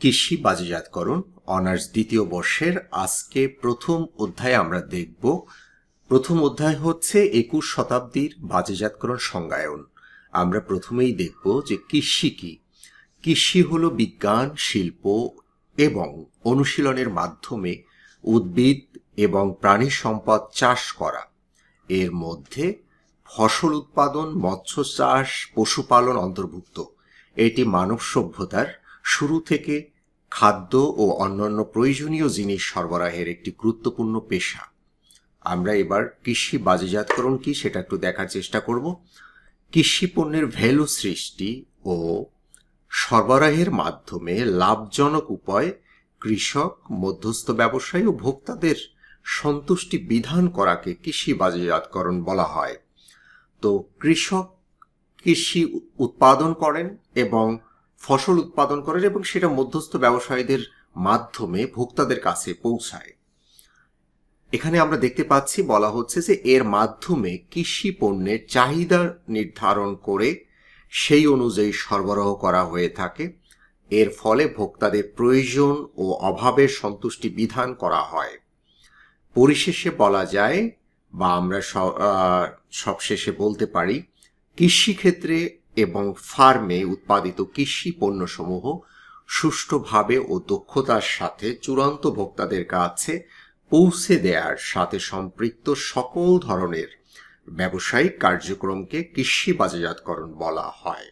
কৃষি বাজারজাতকরণ অনার্স দ্বিতীয় বর্ষের আজকে প্রথম অধ্যায়ে আমরা দেখব। প্রথম অধ্যায় হচ্ছে একুশ শতাব্দীর বাজারজাতকরণ সংজ্ঞায়ন। আমরা প্রথমেই দেখব যে কৃষি কি। কৃষি হল বিজ্ঞান, শিল্প এবং অনুশীলনের মাধ্যমে উদ্ভিদ এবং প্রাণী সম্পদ চাষ করা। এর মধ্যে ফসল উৎপাদন, মৎস্য চাষ, পশুপালন অন্তর্ভুক্ত। এটি মানব সভ্যতার শুরু থেকে খাদ্য ও অন্যান্য প্রয়োজনীয় জিনিস সরবরাহের একটি গুরুত্বপূর্ণ পেশা। আমরা এবার কৃষি বাজারজাতকরণ কি সেটা একটু দেখার চেষ্টা করব। কৃষি পণ্যের ভ্যালু সৃষ্টি ও সরবরাহের মাধ্যমে লাভজনক উপায় কৃষক, মধ্যস্থ ব্যবসায়ী ও ভোক্তাদের সন্তুষ্টি বিধান করাকে কৃষি বাজারজাতকরণ বলা হয়। তো কৃষক কৃষি উৎপাদন করেন এবং ফসল উৎপাদন করেন এবং সেটা মধ্যস্থ ব্যবসায়ীদের মাধ্যমে ভোক্তাদের কাছে পৌঁছায়। এখানে আমরা দেখতে পাচ্ছি, বলা হচ্ছে যে এর মাধ্যমে কৃষি পণ্যের চাহিদা নির্ধারণ করে সেই অনুযায়ী সরবরাহ করা হয়ে থাকে। এর ফলে ভোক্তাদের প্রয়োজন ও অভাবের সন্তুষ্টি বিধান করা হয়। পরিশেষে বলা যায়, বা আমরা সবশেষে বলতে পারি, কৃষিক্ষেত্রে এবং ফার্মে উৎপাদিত কৃষি পণ্যসমূহ সুষ্ঠুভাবে ও দক্ষতার সাথে চূড়ান্ত ভোক্তাদের কাছে পৌঁছে দেওয়ার সাথে সম্পৃক্ত সকল ধরনের ব্যবসায়িক কার্যক্রমকে কৃষি বাজারজাতকরণ বলা হয়।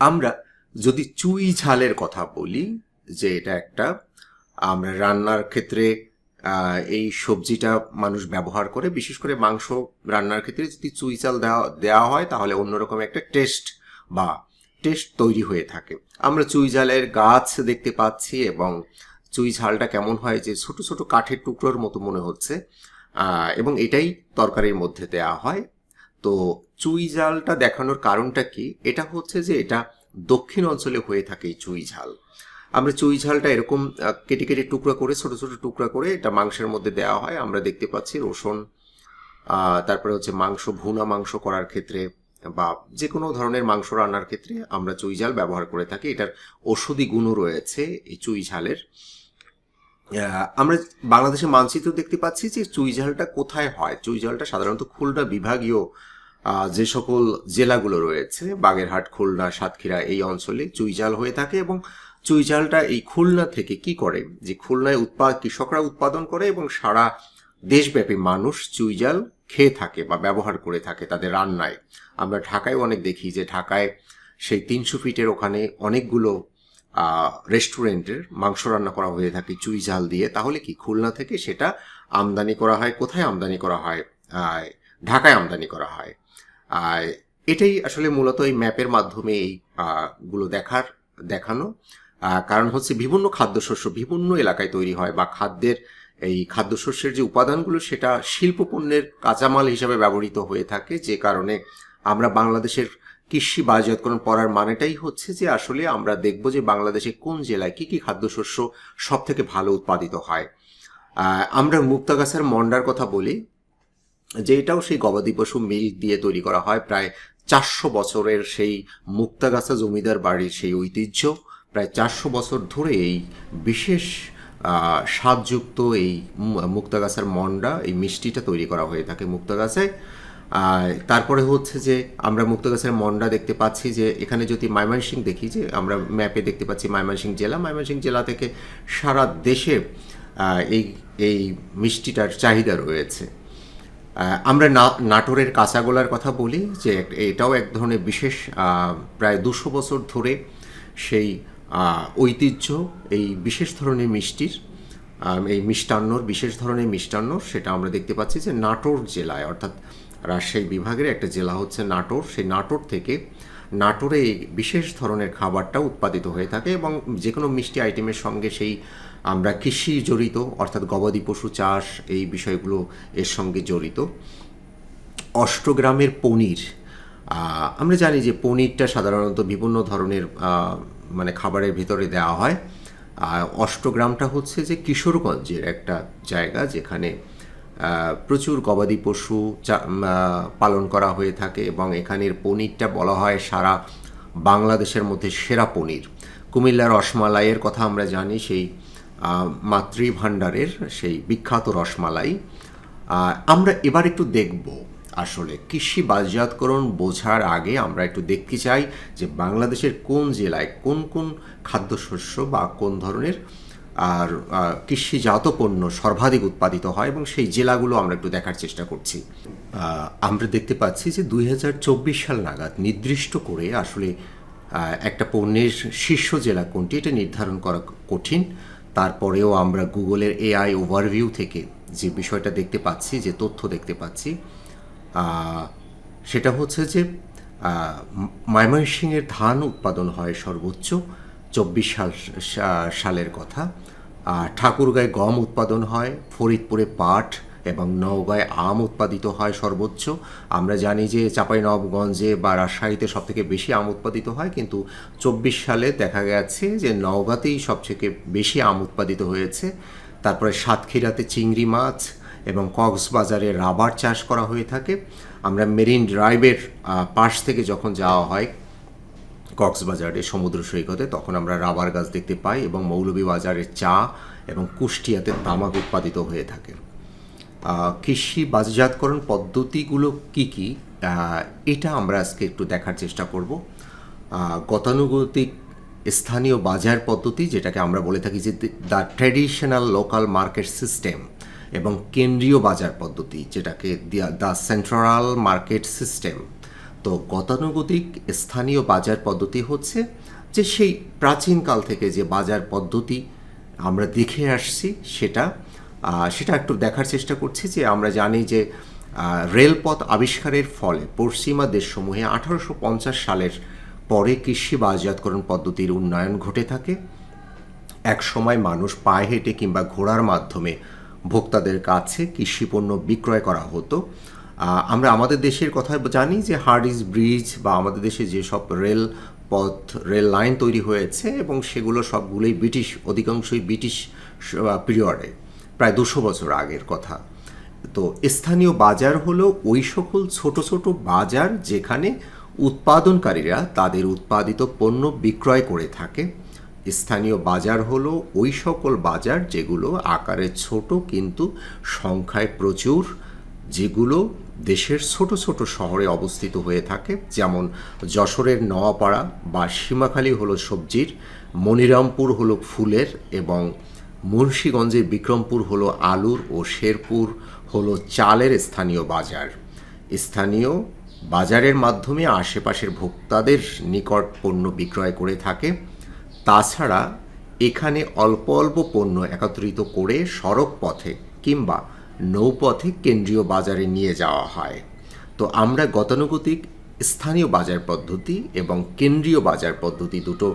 আমরা যদি চুই ঝালের কথা বলি, যে এটা একটা, আমরা রান্নার ক্ষেত্রে এই সবজিটা মানুষ ব্যবহার করে, বিশেষ করে মাংস রান্নার ক্ষেত্রে যদি চুই চাল দেওয়া দেওয়া হয়, তাহলে অন্যরকম একটা টেস্ট বা টেস্ট তৈরি হয়ে থাকে। আমরা চুই ঝালের গাছ দেখতে পাচ্ছি এবং চুই ঝালটা কেমন হয় যে ছোট ছোট কাঠের টুকরোর মতো মনে হচ্ছে। এবং এটাই তরকারির মধ্যে দেওয়া হয়। তো চুই ঝালটা দেখানোর কারণটা কি? এটা হচ্ছে যে এটা দক্ষিণ অঞ্চলে হয়ে থাকে এই চুই ঝাল। আমরা চুই ঝালটা এরকম কেটে কেটে টুকরা করে, ছোট ছোট টুকরা করে এটা মাংসের মধ্যে দেওয়া হয়। আমরা দেখতে পাচ্ছি রসুন তারপরে হচ্ছে মাংস, ভুনা মাংস করার ক্ষেত্রে বা যে কোনো ধরনের মাংস রান্নার ক্ষেত্রে আমরা চুই ঝাল ব্যবহার করে থাকি। এটার ঔষধি গুণও রয়েছে এই চুই ঝালের। আমরা বাংলাদেশের মানচিত্র দেখতে পাচ্ছি যে চুই ঝালটা কোথায় হয়। চুই ঝালটা সাধারণত খুলনা বিভাগীয় যে সকল জেলাগুলো রয়েছে, বাগেরহাট, খুলনা, সাতক্ষীরা এই অঞ্চলে চুই ঝাল হয়ে থাকে এবং চুই ঝালটা এই খুলনা থেকে কি করে? যে খুলনায় উৎপাদ কৃষকরা উৎপাদন করে এবং সারা দেশব্যাপী মানুষ চুই ঝাল খেয়ে থাকে বা ব্যবহার করে থাকে তাদের রান্নায়। আমরা ঢাকায় অনেক দেখি যে ঢাকায় সেই তিনশো ফিটের ওখানে অনেকগুলো রেস্টুরেন্টের মাংস রান্না করা হয়ে থাকে চুই ঝাল দিয়ে। তাহলে কি খুলনা থেকে সেটা আমদানি করা হয়? কোথায় আমদানি করা হয়? ঢাকায় আমদানি করা হয়। এটাই আসলে মূলত এই ম্যাপের মাধ্যমে এই গুলো দেখার, দেখানো। কারণ হচ্ছে বিভিন্ন খাদ্যশস্য বিভিন্ন এলাকায় তৈরি হয় বা খাদ্যের এই খাদ্যশস্যের যে উপাদানগুলো সেটা শিল্প পণ্যের কাঁচামাল হিসাবে ব্যবহৃত হয়ে থাকে, যে কারণে আমরা বাংলাদেশের কৃষি বাজারজাতকরণ পড়ার মানেটাই হচ্ছে যে আসলে আমরা দেখব যে বাংলাদেশে কোন জেলায় কি কি খাদ্যশস্য সব থেকে ভালো উৎপাদিত হয়। আমরা মুক্তাগাছার মন্ডার কথা বলি, যে এটাও সেই গবাদি পশু মিল দিয়ে তৈরি করা হয়। প্রায় চারশো বছরের সেই মুক্তাগাছা জমিদার বাড়ির সেই ঐতিহ্য। প্রায় চারশো বছর ধরে এই বিশেষ স্বাদযুক্ত এই মুক্তাগাছার মন্ডা, এই মিষ্টিটা তৈরি করা হয়ে থাকে মুক্তাগাছায় তারপরে হচ্ছে যে আমরা মুক্তগাছের মন্ডা দেখতে পাচ্ছি যে এখানে যদি ময়মনসিং দেখি যে আমরা ম্যাপে দেখতে পাচ্ছি ময়মনসিং জেলা ময়মনসিং জেলা থেকে সারা দেশে এই এই মিষ্টিটার চাহিদা রয়েছে। আমরা না- নাটোরের কাঁচাগোলার কথা বলি যে এটাও এক ধরনের বিশেষ প্রায় দুশো বছর ধরে সেই ঐতিহ্য, এই বিশেষ ধরনের মিষ্টির এই মিষ্টান্নর, বিশেষ ধরনের মিষ্টান্ন সেটা আমরা দেখতে পাচ্ছি যে নাটোর জেলায়, অর্থাৎ রাজশাহী বিভাগের একটা জেলা হচ্ছে নাটোর। সেই নাটোর থেকে নাটোরে এই বিশেষ ধরনের খাবারটা উৎপাদিত হয়ে থাকে এবং যে কোনো মিষ্টি আইটেমের সঙ্গে সেই আমরা কৃষি জড়িত, অর্থাৎ গবাদি পশু চাষ, এই বিষয়গুলো এর সঙ্গে জড়িত। অষ্টগ্রামের পনির আমরা জানি যে পনিরটা সাধারণত বিভিন্ন ধরনের মানে খাবারের ভিতরে দেওয়া হয়। আর অষ্টগ্রামটা হচ্ছে যে কিশোরগঞ্জের একটা জায়গা যেখানে প্রচুর গবাদি পশু পালন করা হয়ে থাকে এবং এখানের পনিরটা বলা হয় সারা বাংলাদেশের মধ্যে সেরা পনির। কুমিল্লার রসমালাইয়ের কথা আমরা জানি, সেই মাতৃভাণ্ডারের সেই বিখ্যাত রসমালাই। আমরা এবার একটু দেখব আসলে কৃষি বাজাতকরণ বোঝার আগে আমরা একটু দেখতে চাই যে বাংলাদেশের কোন জেলায় কোন কোন খাদ্যশস্য বা কোন ধরনের, আর কৃষিজাত পণ্য সর্বাধিক উৎপাদিত হয় এবং সেই জেলাগুলো আমরা একটু দেখার চেষ্টা করছি। আমরা দেখতে পাচ্ছি যে দুই হাজার চব্বিশ সাল নাগাদ নির্দিষ্ট করে আসলে একটা পণ্যের শীর্ষ জেলা কোনটি এটা নির্ধারণ করা কঠিন। তারপরেও আমরা গুগলের এআই ওভারভিউ থেকে যে বিষয়টা দেখতে পাচ্ছি, যে তথ্য দেখতে পাচ্ছি সেটা হচ্ছে যে ময়মনসিংহের ধান উৎপাদন হয় সর্বোচ্চ চব্বিশ সাল সালের কথা। ঠাকুরগাঁয় গম উৎপাদন হয়, ফরিদপুরে পাট এবং নওগাঁয় আম উৎপাদিত হয় সর্বোচ্চ। আমরা জানি যে চাঁপাইনবাবগঞ্জে বা রাজশাহীতে সবথেকে বেশি আম উৎপাদিত হয়, কিন্তু চব্বিশ সালে দেখা গেছে যে নওগাঁতেই সবথেকে বেশি আম উৎপাদিত হয়েছে। তারপরে সাতক্ষীরাতে চিংড়ি মাছ এবং কক্সবাজারে রাবার চাষ করা হয়ে থাকে। আমরা মেরিন ড্রাইভের পাশ থেকে যখন যাওয়া হয় কক্সবাজারে সমুদ্র সৈকতে, তখন আমরা রাবার গাছ দেখতে পাই এবং মৌলভীবাজারের চা এবং কুষ্টিয়াতে তামাক উৎপাদিত হয়ে থাকে। কৃষি বাজারজাতকরণ পদ্ধতিগুলো কি কি? এটা আমরা আজকে একটু দেখার চেষ্টা করব। গতানুগতিক স্থানীয় বাজার পদ্ধতি, যেটাকে আমরা বলে থাকি যে the traditional local market system. এবং কেন্দ্রীয় বাজার পদ্ধতি, যেটাকে দ্য সেন্ট্রাল মার্কেট সিস্টেম। তো গতানুগতিক স্থানীয় বাজার পদ্ধতি হচ্ছে যে সেই প্রাচীনকাল থেকে যে বাজার পদ্ধতি আমরা দেখে আসছি, সেটা সেটা একটু দেখার চেষ্টা করছি যে আমরা জানি যে রেলপথ আবিষ্কারের ফলে পশ্চিমা দেশসমূহে আঠারোশো পঞ্চাশ সালের পরে কৃষি বাজারজাতকরণ পদ্ধতির উন্নয়ন ঘটে থাকে। এক সময় মানুষ পায়ে হেঁটে কিংবা ঘোড়ার মাধ্যমে ভোক্তাদের কাছে কৃষিপণ্য বিক্রয় করা হতো। আমরা আমাদের দেশের কথা জানি যে হার্ডিস ব্রিজ বা আমাদের দেশে যেসব রেল পথ, রেল লাইন তৈরি হয়েছে এবং সেগুলো সবগুলোই ব্রিটিশ, অধিকাংশই ব্রিটিশ পিরিয়ডে, প্রায় দুশো বছর আগের কথা। তো স্থানীয় বাজার হলো ওই সকল ছোট ছোট বাজার যেখানে উৎপাদনকারীরা তাদের উৎপাদিত পণ্য বিক্রয় করে থাকে। স্থানীয় বাজার হলো ওই সকল বাজার যেগুলো আকারে ছোট কিন্তু সংখ্যায় প্রচুর, যেগুলো দেশের ছোট ছোট শহরে অবস্থিত হয়ে থাকে। যেমন যশোরের নওয়াপাড়া বা সীমাখালী হলো সবজির, মনিরামপুর হলো ফুলের এবং মুন্সীগঞ্জের বিক্রমপুর হলো আলুর ও শেরপুর হলো চালের স্থানীয় বাজার। স্থানীয় বাজারের মাধ্যমে আশেপাশের ভোক্তাদের নিকট পণ্য বিক্রয় করে থাকে। তাছাড়া এখানে অল্প অল্প পণ্য একত্রিত করে সড়ক পথে কিংবা নৌপথে কেন্দ্রীয় বাজারে নিয়ে যাওয়া হয়। তো আমরা গতানুগতিক স্থানীয় বাজার পদ্ধতি এবং কেন্দ্রীয় বাজার পদ্ধতি দুটো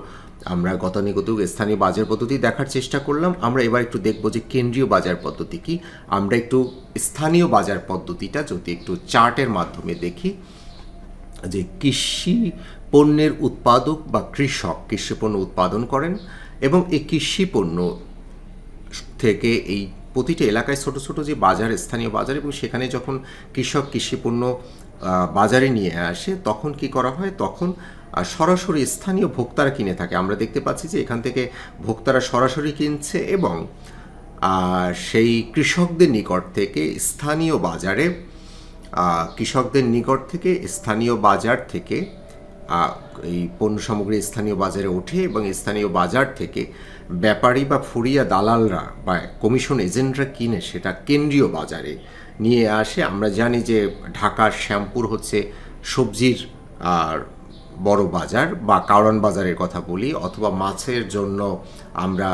আমরা গতানুগতিক স্থানীয় বাজার পদ্ধতি দেখার চেষ্টা করলাম। আমরা এবার একটু দেখব যে কেন্দ্রীয় বাজার পদ্ধতি কি। আমরা একটু স্থানীয় বাজার পদ্ধতিটা যদি একটু চার্টের মাধ্যমে দেখি যে কৃষি পণ্যের উৎপাদক বা কৃষক কৃষি পণ্য উৎপাদন করেন এবং এই কৃষি পণ্য থেকে এই প্রতিটি এলাকায় ছোট ছোট যে বাজার, স্থানীয় বাজার এবং সেখানে যখন কৃষক কৃষি পণ্য বাজারে নিয়ে আসে, তখন কি করা হয়? তখন সরাসরি স্থানীয় ভোক্তারা কিনে থাকে। আমরা দেখতে পাচ্ছি যে এখান থেকে ভোক্তারা সরাসরি কিনছে এবং সেই কৃষকদের নিকট থেকে স্থানীয় বাজারে কৃষকদের নিকট থেকে স্থানীয় বাজার থেকে এই পণ্য সামগ্রী স্থানীয় বাজারে ওঠে এবং স্থানীয় বাজার থেকে ব্যাপারী বা ফুরিয়া দালালরা বা কমিশন এজেন্টরা কিনে সেটা কেন্দ্রীয় বাজারে নিয়ে আসে। আমরা জানি যে ঢাকার শ্যামপুর হচ্ছে সবজির, আর বড় বাজার বা কারণ বাজারের কথা বলি অথবা মাছের জন্য আমরা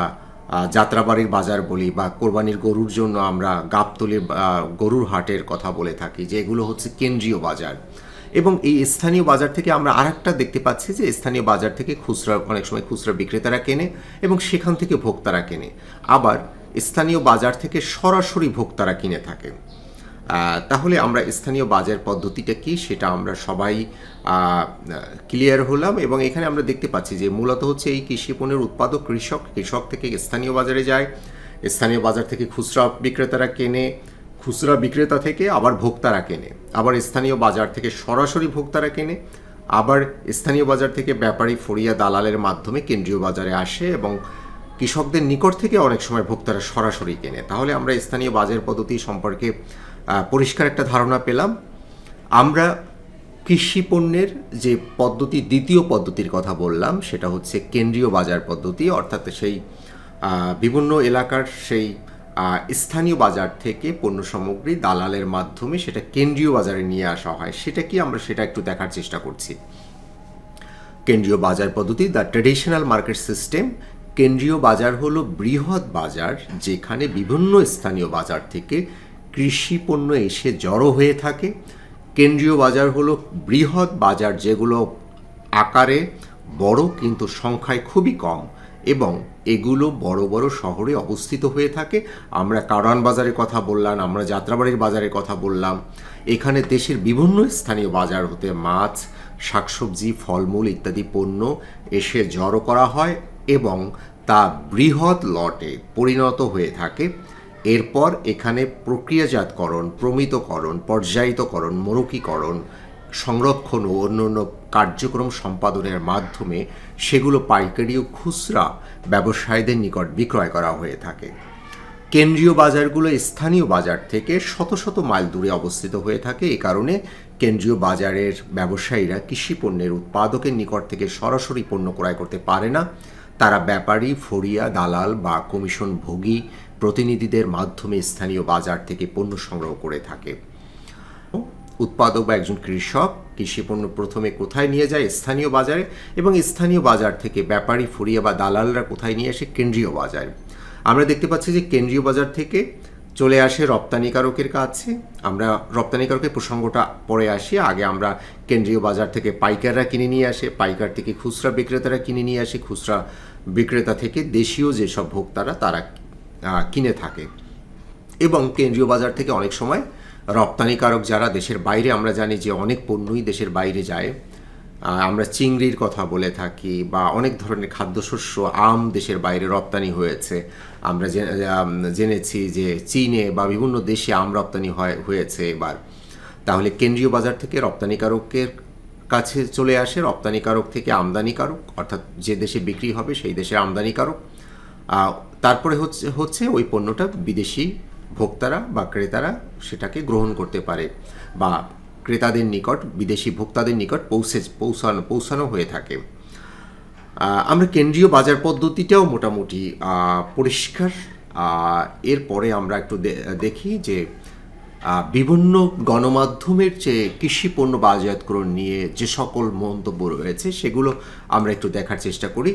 যাত্রাবাড়ির বাজার বলি বা কোরবানির গরুর জন্য আমরা গাবতলির গরুর হাটের কথা বলে থাকি যে এগুলো হচ্ছে কেন্দ্রীয় বাজার। এবং এই স্থানীয় বাজার থেকে আমরা আরেকটা দেখতে পাচ্ছি যে স্থানীয় বাজার থেকে খুচরা, অনেক সময় খুচরা বিক্রেতারা কেনে এবং সেখান থেকে ভোক্তারা কেনে। আবার স্থানীয় বাজার থেকে সরাসরি ভোক্তারা কিনে থাকে। তাহলে আমরা স্থানীয় বাজার পদ্ধতিটা কি সেটা আমরা সবাই ক্লিয়ার হলাম এবং এখানে আমরা দেখতে পাচ্ছি যে মূলত হচ্ছে এই কৃষি পণ্যের উৎপাদক কৃষক কৃষক থেকে স্থানীয় বাজারে যায়, স্থানীয় বাজার থেকে খুচরা বিক্রেতারা কেনে খুচরা বিক্রেতা থেকে আবার ভোক্তারা কেনে, আবার স্থানীয় বাজার থেকে সরাসরি ভোক্তারা কেনে, আবার স্থানীয় বাজার থেকে ব্যাপারী ফরিয়া দালালের মাধ্যমে কেন্দ্রীয় বাজারে আসে এবং কৃষকদের নিকট থেকে অনেক সময় ভোক্তারা সরাসরি কেনে। তাহলে আমরা স্থানীয় বাজার পদ্ধতি সম্পর্কে পরিষ্কার একটা ধারণা পেলাম। আমরা কৃষি পণ্যের যে পদ্ধতি, দ্বিতীয় পদ্ধতির কথা বললাম, সেটা হচ্ছে কেন্দ্রীয় বাজার পদ্ধতি, অর্থাৎ সেই বিভিন্ন এলাকার সেই স্থানীয় বাজার থেকে পণ্য সামগ্রী দালালের মাধ্যমে সেটা কেন্দ্রীয় বাজারে নিয়ে আসা হয়। সেটা কি? আমরা সেটা একটু দেখার চেষ্টা করছি। কেন্দ্রীয় বাজার পদ্ধতি দ্য ট্রেডিশনাল মার্কেট সিস্টেম কেন্দ্রীয় বাজার হলো বৃহৎ বাজার যেখানে বিভিন্ন স্থানীয় বাজার থেকে কৃষি পণ্য এসে জড়ো হয়ে থাকে। কেন্দ্রীয় বাজার হলো বৃহৎ বাজার যেগুলো আকারে বড় কিন্তু সংখ্যায় খুবই কম। এবং এগুলো বড় বড় শহরে অবস্থিত হয়ে থাকে। আমরা কারওয়ান বাজারের কথা বললাম, আমরা যাত্রাবাড়ির বাজারের কথা বললাম। এখানে দেশের বিভিন্ন স্থানীয় বাজার হতে মাছ, শাকসবজি, ফলমূল ইত্যাদি পণ্য এসে জড়ো করা হয় এবং তা বৃহৎ লটে পরিণত হয়ে থাকে। এরপর এখানে প্রক্রিয়াজাতকরণ, প্রমিতকরণ, পর্যায়িতকরণ, মরুকীকরণ সংরক্ষণ ও অন্যান্য কার্যক্রম সম্পাদনের মাধ্যমে সেগুলো পাইকারি ও খুচরা ব্যবসায়ীদের নিকট বিক্রয় করা হয়ে থাকে। কেন্দ্রীয় বাজারগুলো স্থানীয় বাজার থেকে শত শত মাইল দূরে অবস্থিত হয়ে থাকে। এই কারণে কেন্দ্রীয় বাজারের ব্যবসায়ীরা কৃষি পণ্যের উৎপাদকের নিকট থেকে সরাসরি পণ্য ক্রয় করতে পারে না। তারা ব্যাপারী ফরিয়া দালাল বা কমিশন ভোগী প্রতিনিধিদের মাধ্যমে স্থানীয় বাজার থেকে পণ্য সংগ্রহ করে থাকে। উৎপাদক বা একজন কৃষক কৃষি পণ্য প্রথমে কোথায় নিয়ে যায়? স্থানীয় বাজারে এবং স্থানীয় বাজার থেকে ব্যাপারী, ফুরিয়া বা দালালরা কোথায় নিয়ে আসে? কেন্দ্রীয় বাজারে। আমরা দেখতে পাচ্ছি যে কেন্দ্রীয় বাজার থেকে চলে আসে রপ্তানিকারকের কাছে। আমরা রপ্তানিকারকের প্রসঙ্গটা পরে আসি। আগে আমরা কেন্দ্রীয় বাজার থেকে পাইকাররা কিনে নিয়ে আসে, পাইকার থেকে খুচরা বিক্রেতারা কিনে নিয়ে আসে, খুচরা বিক্রেতা থেকে দেশীয় যেসব ভোক্তারা তারা কিনে থাকে। এবং কেন্দ্রীয় বাজার থেকে অনেক সময় রপ্তানিকারক যারা দেশের বাইরে, আমরা জানি যে অনেক পণ্যই দেশের বাইরে যায়। আমরা চিংড়ির কথা বলে থাকি বা অনেক ধরনের খাদ্যশস্য, আম দেশের বাইরে রপ্তানি হয়েছে। আমরা জেনেছি যে চীনে বা বিভিন্ন দেশে আম রপ্তানি হয়, হয়েছে এবার। তাহলে কেন্দ্রীয় বাজার থেকে রপ্তানিকারকের কাছে চলে আসে, রপ্তানিকারক থেকে আমদানিকারক, অর্থাৎ যে দেশে বিক্রি হবে সেই দেশের আমদানিকারক। তারপরে হচ্ছে হচ্ছে ওই পণ্যটা বিদেশি ভোক্তারা বা ক্রেতারা সেটাকে গ্রহণ করতে পারে বা ক্রেতাদের নিকট, বিদেশি ভোক্তাদের নিকট পৌঁছে, পৌঁছানো পৌঁছানো হয়ে থাকে। আমরা কেন্দ্রীয় বাজার পদ্ধতিটাও মোটামুটি পরিষ্কার। এরপরে আমরা একটু দেখি যে বিভিন্ন গণমাধ্যমের যে কৃষি পণ্য বাজারজাতকরণ নিয়ে যে সকল মন্তব্য রয়েছে, সেগুলো আমরা একটু দেখার চেষ্টা করি।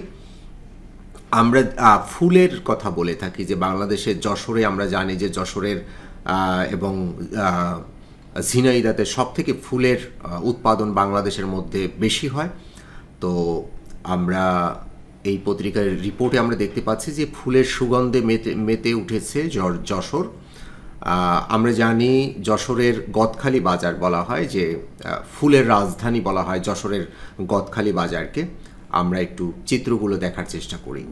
আমরা ফুলের কথা বলে থাকি যে বাংলাদেশের যশোরে আমরা জানি যে যশোরের এবং ঝিনাইদাতে সব থেকে ফুলের উৎপাদন বাংলাদেশের মধ্যে বেশি হয়। তো আমরা এই পত্রিকার রিপোর্টে আমরা দেখতে পাচ্ছি যে ফুলের সুগন্ধে মেতে মেতে উঠেছে যশোর। আমরা জানি যশোরের গদখালি বাজার বলা হয় যে ফুলের রাজধানী বলা হয় যশোরের গদখালি বাজারকে। আমরা একটু চিত্রগুলো দেখার চেষ্টা করি।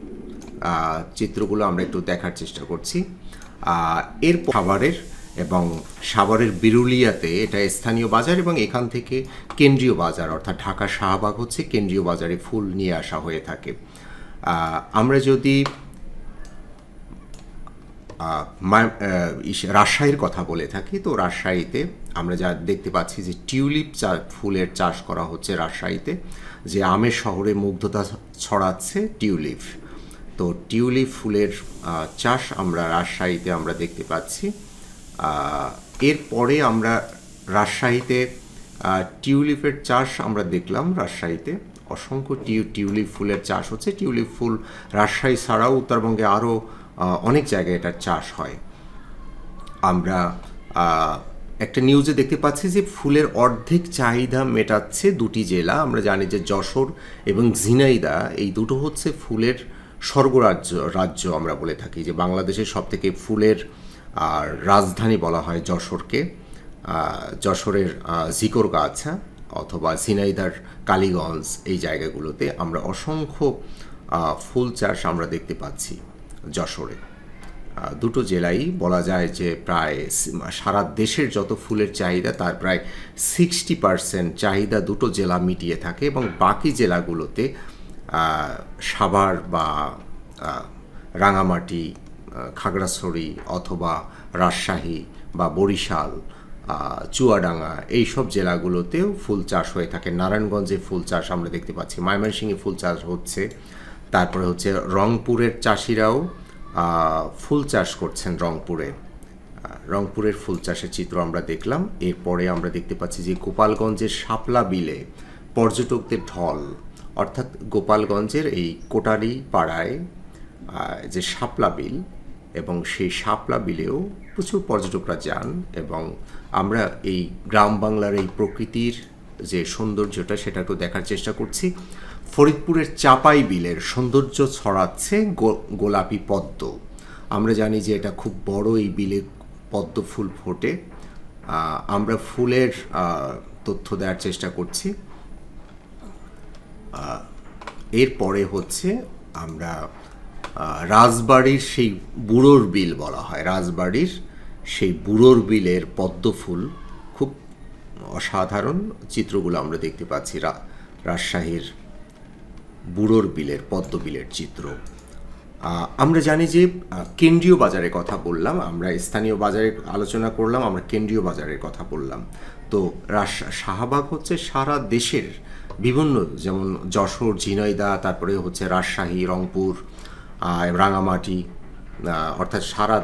চিত্রগুলো আমরা একটু দেখার চেষ্টা করছি। এর খাবারের এবং সাভারের বিরুলিয়াতে এটা স্থানীয় বাজার এবং এখান থেকে কেন্দ্রীয় বাজার, অর্থাৎ ঢাকা শাহবাগ হচ্ছে কেন্দ্রীয় বাজারে ফুল নিয়ে আসা হয়ে থাকে। আমরা যদি রাজশাহীর কথা বলে থাকি, তো রাজশাহীতে আমরা যা দেখতে পাচ্ছি যে টিউলিপ ফুলের চাষ করা হচ্ছে রাজশাহীতে, যে আমের শহরে মুগ্ধতা ছড়াচ্ছে টিউলিপ। তো টিউলিপ ফুলের চাষ আমরা রাজশাহীতে আমরা দেখতে পাচ্ছি। এরপরে আমরা রাজশাহীতে টিউলিপের চাষ আমরা দেখলাম রাজশাহীতে। অসংখ্য টিউ টিউলিপ ফুলের চাষ হচ্ছে। টিউলিপ ফুল রাজশাহী ছাড়াও উত্তরবঙ্গে আরও অনেক জায়গায় এটার চাষ হয়। আমরা একটা নিউজে দেখতে পাচ্ছি যে ফুলের অর্ধেক চাহিদা মেটাচ্ছে দুটি জেলা। আমরা জানি যে যশোর এবং ঝিনাইদা, এই দুটো হচ্ছে ফুলের স্বর্গরাজ্য, রাজ্য আমরা বলে থাকি, যে বাংলাদেশের সব থেকে ফুলের আর রাজধানী বলা হয় যশোরকে। যশোরের জিকর গাছা অথবা ঝিনাইদার কালীগঞ্জ এই জায়গাগুলোতে আমরা অসংখ্য ফুল চাষ আমরা দেখতে পাচ্ছি। যশোরে। দুটো জেলাই বলা যায় যে প্রায় সারা দেশের যত ফুলের চাহিদা, তার প্রায় সিক্সটি পার্সেন্ট চাহিদা দুটো জেলা মিটিয়ে থাকে এবং বাকি জেলাগুলোতে সাভার বা রাঙামাটি খাগড়াছড়ি অথবা রাজশাহী বা বরিশাল চুয়াডাঙ্গা এইসব জেলাগুলোতেও ফুল চাষ হয়ে থাকে। নারায়ণগঞ্জে ফুল চাষ আমরা দেখতে পাচ্ছি, ময়মনসিংহে ফুল চাষ হচ্ছে তারপরে হচ্ছে রংপুরের চাষিরাও ফুল চাষ করছেন রংপুরে। রংপুরের ফুল চাষের চিত্র আমরা দেখলাম। এরপরে আমরা দেখতে পাচ্ছি যে গোপালগঞ্জের শাপলা বিলে পর্যটকদের ঢল। অর্থাৎ গোপালগঞ্জের এই কোটারি পাড়ায় যে শাপলা বিল এবং সেই শাপলা বিলেও প্রচুর পর্যটকরা যান এবং আমরা এই গ্রাম বাংলার এই প্রকৃতির যে সৌন্দর্যটা সেটাকেও দেখার চেষ্টা করছি। ফরিদপুরের চাপাই বিলের সৌন্দর্য ছড়াচ্ছে গোলাপি পদ্ম। আমরা জানি যে এটা খুব বড় এই বিলে পদ্ম ফুল ফোটে। আমরা ফুলের তথ্য দেওয়ার চেষ্টা করছি। এরপরে হচ্ছে আমরা রাজবাড়ির সেই বুড়োর বিল বলা হয়। রাজবাড়ির সেই বুড়োর বিলের পদ্ম ফুল খুব অসাধারণ। চিত্রগুলো আমরা দেখতে পাচ্ছি রাজশাহীর বুড়োর বিলের, পদ্ম বিলের চিত্র। আমরা জানি যে কেন্দ্রীয় বাজারের কথা বললাম, আমরা স্থানীয় বাজারের আলোচনা করলাম, আমরা কেন্দ্রীয় বাজারের কথা বললাম। তো শাহবাগ হচ্ছে সারা দেশের বিভিন্ন, যেমন যশোর, ঝিনাইদা, তারপরে হচ্ছে রাজশাহী, রংপুর রাঙামাটি অর্থাৎ সারা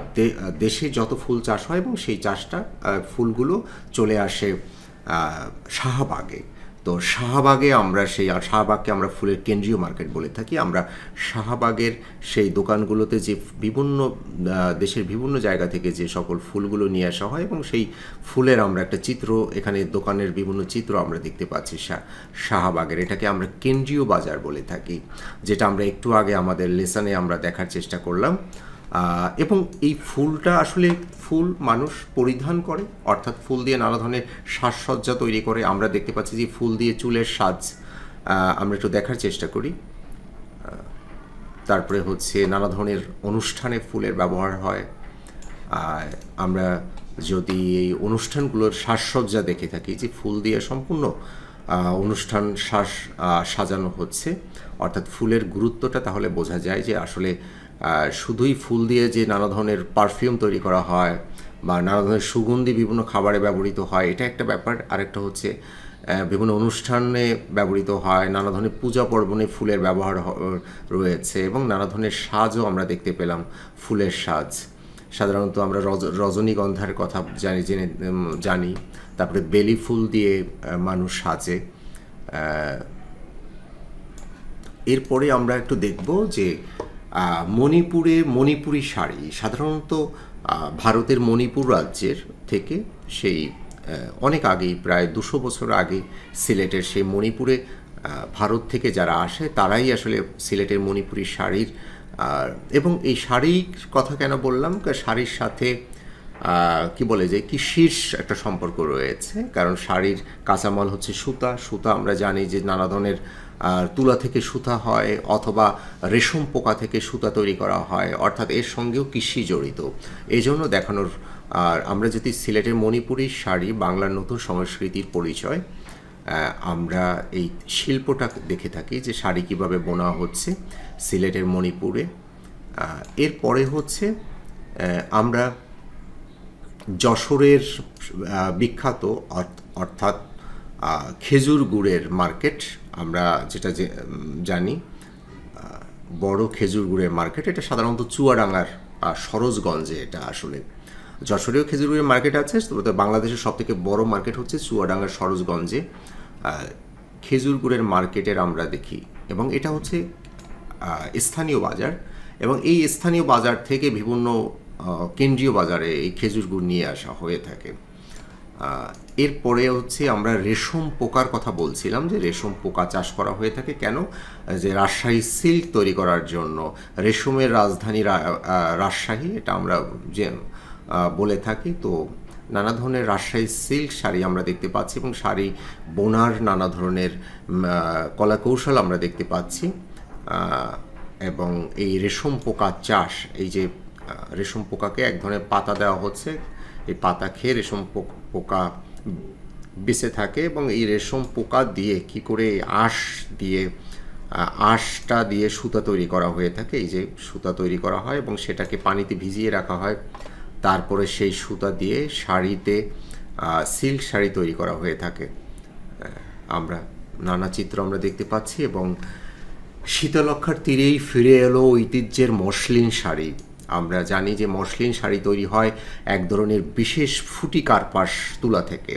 দেশে যত ফুল চাষ হয় এবং সেই চাষটা ফুলগুলো চলে আসে শাহবাগে। তো শাহবাগে আমরা সেই, আর শাহবাগকে আমরা ফুলের কেন্দ্রীয় মার্কেট বলে থাকি। আমরা শাহবাগের সেই দোকানগুলোতে যে বিভিন্ন দেশের বিভিন্ন জায়গা থেকে যে সকল ফুলগুলো নিয়ে আসা হয় এবং সেই ফুলের আমরা একটা চিত্র, এখানে দোকানের বিভিন্ন চিত্র আমরা দেখতে পাচ্ছি শাহ শাহবাগের। এটাকে আমরা কেন্দ্রীয় বাজার বলে থাকি, যেটা আমরা একটু আগে আমাদের লেসনে আমরা দেখার চেষ্টা করলাম। এবং এই ফুলটা আসলে ফুল মানুষ পরিধান করে অর্থাৎ ফুল দিয়ে নানা ধরনের সাজসজ্জা তৈরি করে। আমরা দেখতে পাচ্ছি যে ফুল দিয়ে চুলের সাজ আমরা একটু দেখার চেষ্টা করি। তারপরে হচ্ছে নানা ধরনের অনুষ্ঠানে ফুলের ব্যবহার হয়। আমরা যদি এই অনুষ্ঠানগুলোর সাজসজ্জা দেখে থাকি যে ফুল দিয়ে সম্পূর্ণ অনুষ্ঠান আহ, সাজানো হচ্ছে অর্থাৎ ফুলের গুরুত্বটা তাহলে বোঝা যায় যে আসলে শুধুই ফুল দিয়ে যে নানা ধরনের পারফিউম তৈরি করা হয় বা নানা ধরনের সুগন্ধি বিভিন্ন খাবারে ব্যবহৃত হয়, এটা একটা ব্যাপার। আরেকটা হচ্ছে বিভিন্ন অনুষ্ঠানে ব্যবহৃত হয়, নানা ধরনের পূজা পর্বণে ফুলের ব্যবহার রয়েছে এবং নানা ধরনের সাজও আমরা দেখতে পেলাম, ফুলের সাজ। সাধারণত আমরা রজ- রজনীগন্ধার কথা জানি, জেনে জানি। তারপরে বেলি ফুল দিয়ে মানুষ সাজে। এরপরে আমরা একটু দেখব যে মণিপুরে মণিপুরি শাড়ি, সাধারণত ভারতের মণিপুর রাজ্যের থেকে সেই অনেক আগেই, প্রায় দুশো বছর আগে সিলেটের সেই মণিপুরে ভারত থেকে যারা আসে, তারাই আসলে সিলেটের মণিপুরি শাড়ির এবং এই শাড়ির কথা কেন বললাম? শাড়ির সাথে কি বলে যে, কি শীর্ষ একটা সম্পর্ক রয়েছে। কারণ শাড়ির কাঁচামাল হচ্ছে সুতা। সুতা আমরা জানি যে নানা ধরনের আহ, তুলা থেকে সুতা হয় অথবা রেশম পোকা থেকে সুতা তৈরি করা হয় অর্থাৎ এর সঙ্গেও কৃষি জড়িত। এই জন্য দেখানোর আর আমরা যদি সিলেটের মণিপুরি শাড়ি বাংলার নতুন সংস্কৃতির পরিচয় আমরা এই শিল্পটা দেখে থাকি যে শাড়ি কীভাবে বোনা হচ্ছে সিলেটের মণিপুরে। এরপরে হচ্ছে আমরা যশোরের বিখ্যাত অর্থ- অর্থাৎ খেজুর গুড়ের মার্কেট আমরা যেটা জানি বড় খেজুর গুড়ের মার্কেট এটা সাধারণত চুয়াডাঙ্গার সরোজগঞ্জে এটা আসলে। যশোরেও খেজুর গুড়ের মার্কেট আছে, তবে বাংলাদেশের সব থেকে বড় মার্কেট হচ্ছে চুয়াডাঙ্গার সরোজগঞ্জে। খেজুর গুড়ের মার্কেটের আমরা দেখি, এবং এটা হচ্ছে স্থানীয় বাজার, এবং এই স্থানীয় বাজার থেকে বিভিন্ন কেন্দ্রীয় বাজারে এই খেজুর গুড় নিয়ে আসা হয়ে থাকে। এরপরে হচ্ছে আমরা রেশম পোকার কথা বলছিলাম, যে রেশম পোকা চাষ করা হয়ে থাকে কেন? যে রাজশাহী সিল্ক তৈরি করার জন্য। রেশমের রাজধানী রাজশাহী, এটা আমরা যে বলে থাকি, তো নানা ধরনের রাজশাহী সিল্ক শাড়ি আমরা দেখতে পাচ্ছি এবং শাড়ি বোনার নানা ধরনের কলা কৌশল আমরা দেখতে পাচ্ছি। এবং এই রেশম পোকা চাষ, এই যে রেশম পোকাকে এক ধরনের পাতা দেওয়া হচ্ছে এই পাতা খেয়ে রেশম পোকা বেঁচে থাকে এবং এই রেশম পোকা দিয়ে কি করে আঁশ দিয়ে আঁশটা দিয়ে সুতা তৈরি করা হয়ে থাকে। এই যে সুতা তৈরি করা হয় এবং সেটাকে পানিতে ভিজিয়ে রাখা হয়। তারপরে সেই সুতা দিয়ে শাড়িতে সিল্ক শাড়ি তৈরি করা হয়ে থাকে। আমরা নানা চিত্র আমরা দেখতে পাচ্ছি এবং শীতলক্ষার তীরেই ফিরে এলো ঐতিহ্যের মসলিন শাড়ি। আমরা জানি যে মসলিন শাড়ি তৈরি হয় এক ধরনের বিশেষ ফুটি কার্পাস তুলা থেকে।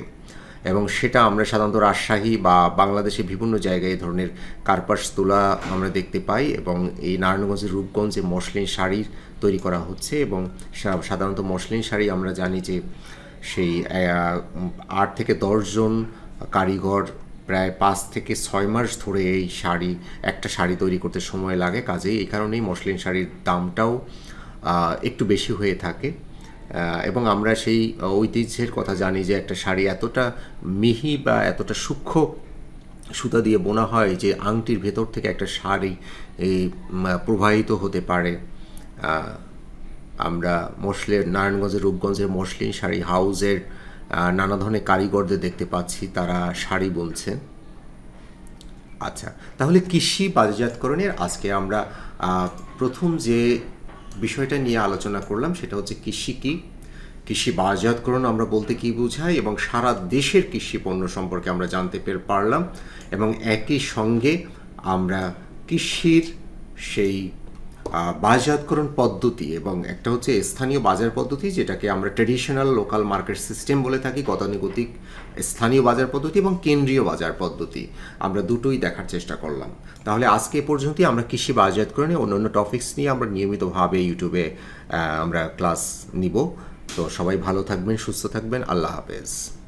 এবং সেটা আমরা সাধারণত রাজশাহী বা বাংলাদেশে বিভিন্ন জায়গায় এই ধরনের কার্পাস তুলা আমরা দেখতে পাই এবং এই নারায়ণগঞ্জের রূপগঞ্জে মসলিন শাড়ি তৈরি করা হচ্ছে এবং সাধারণত মসলিন শাড়ি আমরা জানি যে সেই আট থেকে দশজন কারিগর প্রায় পাঁচ থেকে ছয় মাস ধরে এই শাড়ি, একটা শাড়ি তৈরি করতে সময় লাগে। কাজেই এই কারণেই মসলিন শাড়ির দামটাও একটু বেশি হয়ে থাকে। এবং আমরা সেই ঐতিহ্যের কথা জানি যে একটা শাড়ি এতটা মিহি বা এতটা সূক্ষ্ম সুতা দিয়ে বোনা হয় যে আংটির ভেতর থেকে একটা শাড়ি প্রবাহিত হতে পারে। আমরা মসলের নারায়ণগঞ্জের, রূপগঞ্জের মসলিন শাড়ি হাউজের নানা ধরনের কারিগরদের দেখতে পাচ্ছি, তারা শাড়ি বুনছেন। আচ্ছা তাহলে কৃষি বাজারজাতকরণের আজকে আমরা প্রথম যে বিষয়টা নিয়ে আলোচনা করলাম, সেটা হচ্ছে কৃষি কি? কৃষি বাজারজাতকরণ আমরা বলতে কি বোঝাই এবং সারা দেশের কৃষি পণ্য সম্পর্কে আমরা জানতে পেরে পারলাম এবং একই সঙ্গে আমরা কৃষির সেই আহ, বাজারজাতকরণ পদ্ধতি এবং একটা হচ্ছে স্থানীয় বাজার পদ্ধতি যেটাকে আমরা ট্রেডিশনাল লোকাল মার্কেট সিস্টেম বলে থাকি গতানুগতিক স্থানীয় বাজার পদ্ধতি এবং কেন্দ্রীয় বাজার পদ্ধতি। আমরা দুটোই দেখার চেষ্টা করলাম। তাহলে আজকে পর্যন্তই আমরা কৃষি বাজারজাতকরণে অন্য অন্য টপিক্স নিয়ে আমরা নিয়মিতভাবে ইউটিউবে আমরা ক্লাস নিব। তো সবাই ভালো থাকবেন সুস্থ থাকবেন আল্লাহ হাফেজ।